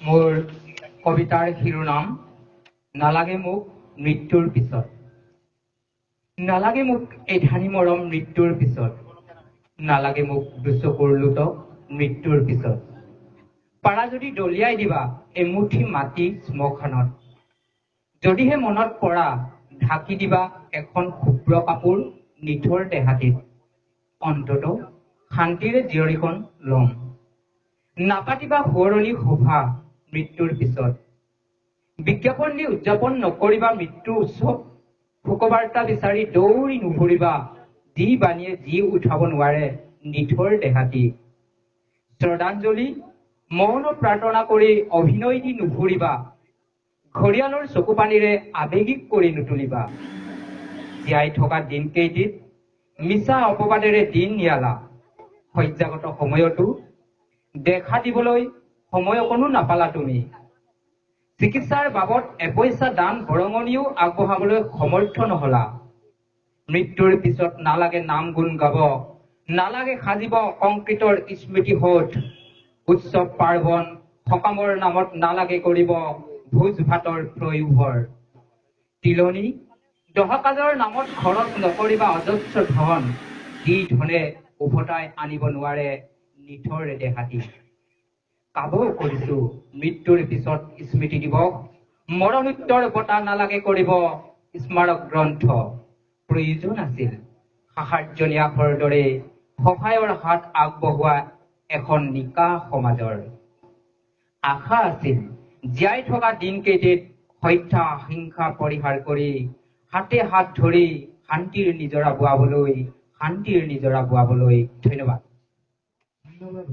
মোৰ কবিতাৰ শিৰোনাম নালাগে মোক মৃত্যুৰ পিছত। নালাগে মোক এধানি মৰম মৃত্যুৰ পিছত। নালাগে মোক দুচকুৰ লোটক মৃত্যুৰ পিছত। পাৰা যদি দলিয়াই দিবা এমুঠি মাটি শ্মশানত যদিহে মনত পৰা ঢাকি দিবা এখন শুভ্ৰ কাপোৰ নিথৰ দেহাটিত। অন্তত শান্তিৰে জীয়ৰীখন লম। নাপাতিবা সোঁৱৰণি সভা মৃত্যুৰ পিছত। বিজ্ঞাপন দি উদযাপন নকৰিবা মৃত্যু উৎসৱ শোকবাৰ্তা বিচাৰি দৌৰি নুফুৰিবা যি বাণীয়ে যি উঠাব নোৱাৰে নিথৰ দেহাটি শ্ৰদ্ধাঞ্জলি মৌন প্ৰাৰ্থনা কৰি অভিনয় দি নুফুৰিবা ঘৰিয়ালৰ চকু পানীৰে আৱেগিক কৰি নুতুলিবা। জীয়াই থকা দিনকেইটিত মিছা অপবাদেৰে দিন নিয়ালা। শয্যাগত সময়তো দেখা দিবলৈ সময় অকণো নাপালা তুমি। চিকিৎসাৰ বাবদ এপইচা দান বৰঙণিও আগবঢ়াবলৈ সমৰ্থ নহলা। মৃত্যুৰ পিছত নালাগে নাম গুণ গাব নালাগে সাজিব কংক্ৰিটৰ স্মৃতি সোধ উৎসৱ পাৰ্বণ সকামৰ নামত নালাগে কৰিব ভোজ ভাতৰ প্ৰয়োভৰ। তিলনি দহকাজৰ নামত খৰচ নকৰিবা অজস্ৰ ধন যি ধনে উভতাই আনিব নোৱাৰে নিথৰ দেহাটি কাব কৰিছো। মৃত্যুৰ পিছত স্মৃতি দিৱস মৰণোত্তৰ বঁটা নালাগে কৰিব। স্মাৰক গ্ৰন্থ। প্ৰয়োজন আছিল। সাহাৰ্য ন্যাসৰ দৰে সহায়ৰ হাত আগবঢ়োৱা এখন নিকা সমাজৰ। আশা আছিল জীয়াই থকা দিনকেইটিত হত্যা হিংসা পৰিহাৰ কৰি হাতে হাত ধৰি শান্তিৰ নিজৰা বোৱাবলৈ শান্তিৰ নিজৰা বোৱাবলৈ ধন্যবাদ। ধন্যবাদ